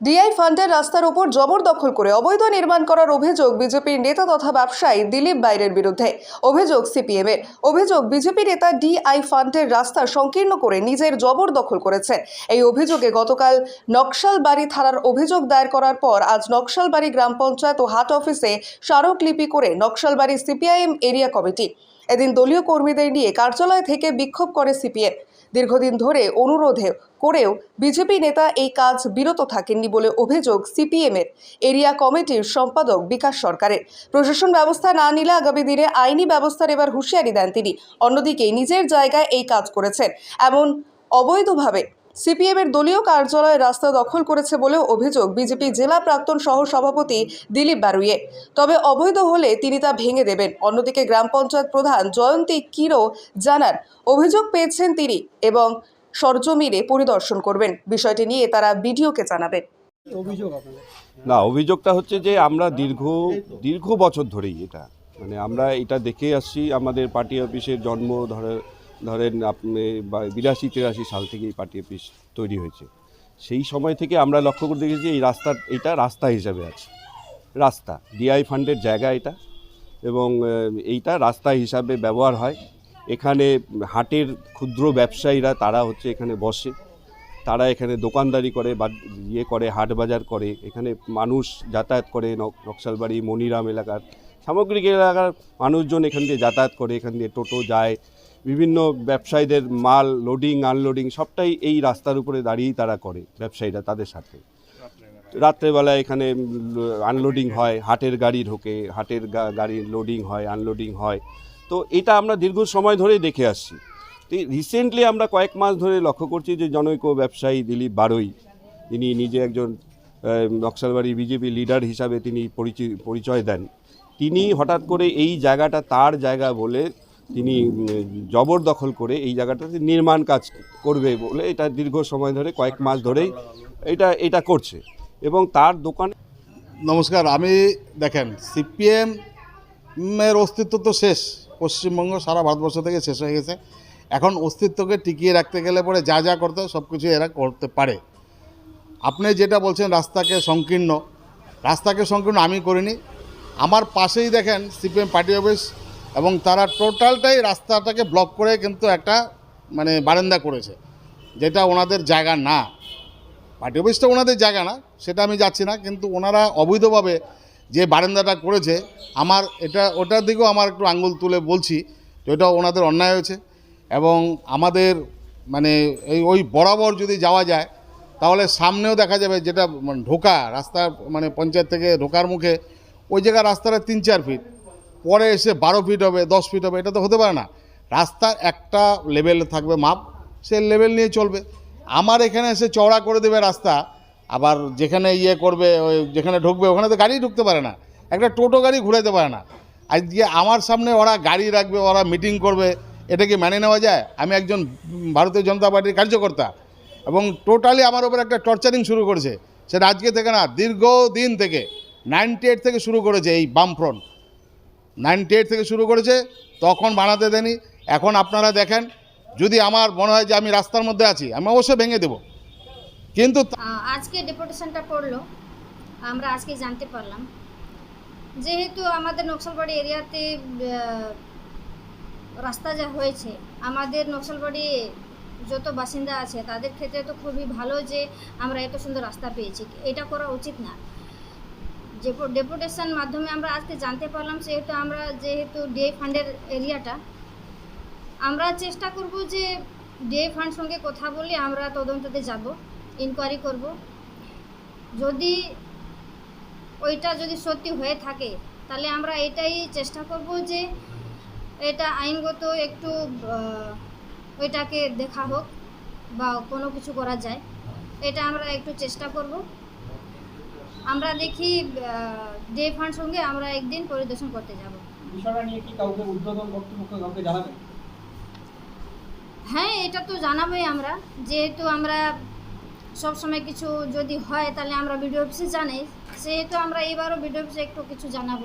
DI ফান্ডের রাস্তার উপর জবরদখল করে অবৈধ নির্মাণ করার অভিযোগ বিজেপির নেতা তথা ব্যবসায়ী দিলীপ বাইরের বিরুদ্ধে। অভিযোগ সিপিএম এর অভিযোগ বিজেপি নেতা ডিআই ফান্ডের রাস্তা সংকীর্ণ করে নিজের জবরদখল করেছেন। এই অভিযোগে গতকাল নকশালবাড়ি থানার অভিযোগ দায়ের করার পর আজ নকশালবাড়ি গ্রাম পঞ্চায়েত ও হাট অফিসে স্মারকলিপি করে নকশালবাড়ি সিপিআইএম এরিয়া কমিটি। এদিন দলীয় কর্মীদের নিয়ে কার্যালয় থেকে বিক্ষোভ করে সিপিএম। দীর্ঘদিন ধরে অনুরোধে করেও বিজেপি নেতা এই কাজ বিরত থাকেননি বলে অভিযোগ সিপিএমের। এরিয়া কমিটির সম্পাদক বিকাশ সরকারের। প্রশাসন ব্যবস্থা না নিলে আগামী দিনে আইনি ব্যবস্থার এবার হুঁশিয়ারি দেন তিনি। অন্যদিকে নিজের জায়গায় এই কাজ করেছেন। এমন অবৈধভাবে সিপিএম এর দলীয় কার্যালয়ে রাস্তা দখল করেছে বলেও অভিযোগ বিজেপি জেলা প্রাক্তন সহ সভাপতি দিলীপ বারুইয়ে। তবে অবৈধ হলে তিনি তা ভেঙে দেবেন। অন্যদিকে গ্রাম পঞ্চায়েত প্রধান জয়ন্তী কিরো জানান অভিযোগ পেয়েছেন তিনি এবং সরজমিনে পরিদর্শন করবেন। বিষয়টি নিয়ে তারা বিডিওকে জানাবেন। না অভিযোগটা হচ্ছে যে আমরা দীর্ঘ দীর্ঘ বছর ধরেই এটা মানে আমরা এটা দেখে আসছি আমাদের পার্টি অফিসের জন্ম ধরে ধরেন আপনি বিরাশি তিরাশি সাল থেকে এই পার্টি অফিস তৈরি হয়েছে। সেই সময় থেকে আমরা লক্ষ্য করে দেখেছি এই রাস্তার এটা রাস্তা হিসাবে আছে। রাস্তা ডিআই ফান্ডের জায়গা এটা এবং এইটা রাস্তা হিসাবে ব্যবহার হয়। এখানে হাটের ক্ষুদ্র ব্যবসায়ীরা, তারা হচ্ছে এখানে বসে। তারা এখানে দোকানদারি করে, বা ইয়ে করে, হাট বাজার করে। এখানে মানুষ যাতায়াত করে, নক- নকশালবাড়ি, মনিরাম এলাকার। সামগ্রিক এলাকার মানুষজন এখান দিয়ে যাতায়াত করে, এখান দিয়ে টোটো যায় বিভিন্ন ব্যবসায়ীদের মাল লোডিং আনলোডিং সবটাই এই রাস্তার উপরে দাঁড়িয়েই তারা করে ব্যবসায়ীরা তাদের সাথে। রাত্রেবেলা এখানে আনলোডিং হয়, হাটের গাড়ি ঢোকে, হাটের গাড়ি লোডিং হয় আনলোডিং হয়। তো এটা আমরা দীর্ঘ সময় ধরেই দেখে আসছি। তো রিসেন্টলি আমরা কয়েক মাস ধরে লক্ষ্য করছি যে জনৈক ব্যবসায়ী দিলীপ বারোই, তিনি নিজে একজন নকশালবাড়ি বিজেপি লিডার হিসাবে তিনি পরিচয় দেন। তিনি হঠাৎ করে এই জায়গাটা তার জায়গা বলে তিনি জবরদখল করে এই জায়গাটাতে নির্মাণ কাজ করবে বলে এটা দীর্ঘ সময় ধরে কয়েক মাস ধরেই এটা এটা করছে। এবং তার দোকানে নমস্কার, আমি দেখেন, সিপিএম এর অস্তিত্ব তো শেষ। পশ্চিমবঙ্গ সারা ভারতবর্ষ থেকে শেষ হয়ে গেছে। এখন অস্তিত্বকে টিকিয়ে রাখতে গেলে পরে যা যা করতে সব কিছু এরা করতে পারে। আপনি যেটা বলছেন, রাস্তাকে সংকীর্ণ। রাস্তাকে সংকীর্ণ আমি করিনি। আমার পাশেই দেখেন, সিপিএম পার্টি অফিস এবং তারা টোটালটাই রাস্তাটাকে ব্লক করে কিন্তু একটা মানে বারান্দা করেছে, যেটা ওনাদের জায়গা না। পার্টি অফিসটা ওনাদের জায়গা না, সেটা আমি যাচ্ছি না, কিন্তু ওনারা অবৈধভাবে যে বারান্দাটা করেছে, আমার এটা, ওটার দিকেও আমার একটু আঙ্গুল তুলে বলছি, যে ওটা ওনাদের অন্যায় হয়েছে এবং আমাদের মানে এই, ওই বরাবর যদি যাওয়া যায়, তাহলে সামনেও দেখা যাবে যেটা মানে ঢোকা, রাস্তা মানে পঞ্চায়েত থেকে ঢোকার মুখে, ওই জায়গায় রাস্তাটা তিন চার ফিট পরে এসে বারো ফিট হবে, দশ ফিট হবে, এটা তো হতে পারে না। রাস্তার একটা লেভেল থাকবে মাপ, সে লেভেল নিয়ে চলবে। আমার এখানে এসে চওড়া করে দেবে রাস্তা, আবার যেখানে ইয়ে করবে, ওই যেখানে ঢুকবে, ওখানে তো গাড়ি ঢুকতে পারে না। একটা টোটো গাড়ি ঘুরাইতে পারে না। আজকে আমার সামনে ওরা গাড়ি রাখবে, ওরা মিটিং করবে, এটা কি মেনে নেওয়া যায়? আমি একজন ভারতীয় জনতা পার্টির কার্যকর্তা, এবং টোটালি আমার ওপর একটা টর্চারিং শুরু করেছে। সেটা আজকে থেকে না, দীর্ঘদিন থেকে নাইনটি এইট থেকে শুরু করেছে এই বামফ্রন্ট। নাইনটি এইট থেকে শুরু করেছে, তখন বানাতে দেনি এখন আপনারা দেখেন, যদি আমার মনে হয় যে আমি রাস্তার মধ্যে আছি, আমি অবশ্যই ভেঙে দেব। কিন্তু আজকে ডেপুটেশনটা পড়ল, আমরা আজকে জানতে পারলাম। যেহেতু আমাদের নকশালবাড়ি এরিয়াতে রাস্তা যা হয়েছে, আমাদের নকশালবাড়ি যত বাসিন্দা আছে, তাদের ক্ষেত্রে তো খুবই ভালো যে আমরা এত সুন্দর রাস্তা পেয়েছি। এটা করা উচিত না। ডেপুটেশন মাধ্যমে আমরা আজকে জানতে পারলাম, সেহেতু আমরা যেহেতু ডে ফান্ডের এরিয়াটা, আমরা চেষ্টা করব যে ডে ফান্ড সঙ্গে কথা বলে আমরা তদন্ততে যাব ইনকোয়ারি করব। যদি ওইটা যদি সত্যি হয়ে থাকে, তাহলে আমরা এটাই চেষ্টা করব যে এটা আইনগত একটু ওইটাকে দেখা হোক বা কোনো কিছু করা যায়, এটা আমরা একটু চেষ্টা করব। আমরা দেখি ডে ফান্ড সঙ্গে আমরা একদিন পরিদর্শন করতে যাব। বিষয়টা নিয়ে কি কাউকে উদ্বোধন কর্তৃপক্ষ কাউকে জানাবেন হ্যাঁ এটা তো জানাবোই আমরা। যেহেতু আমরা সব সময় কিছু যদি হয় তাহলে আমরা ভিডিও অফিসে জানাই। সেহেতু আমরা এবারও ভিডিও অফিসে একটু কিছু জানাব।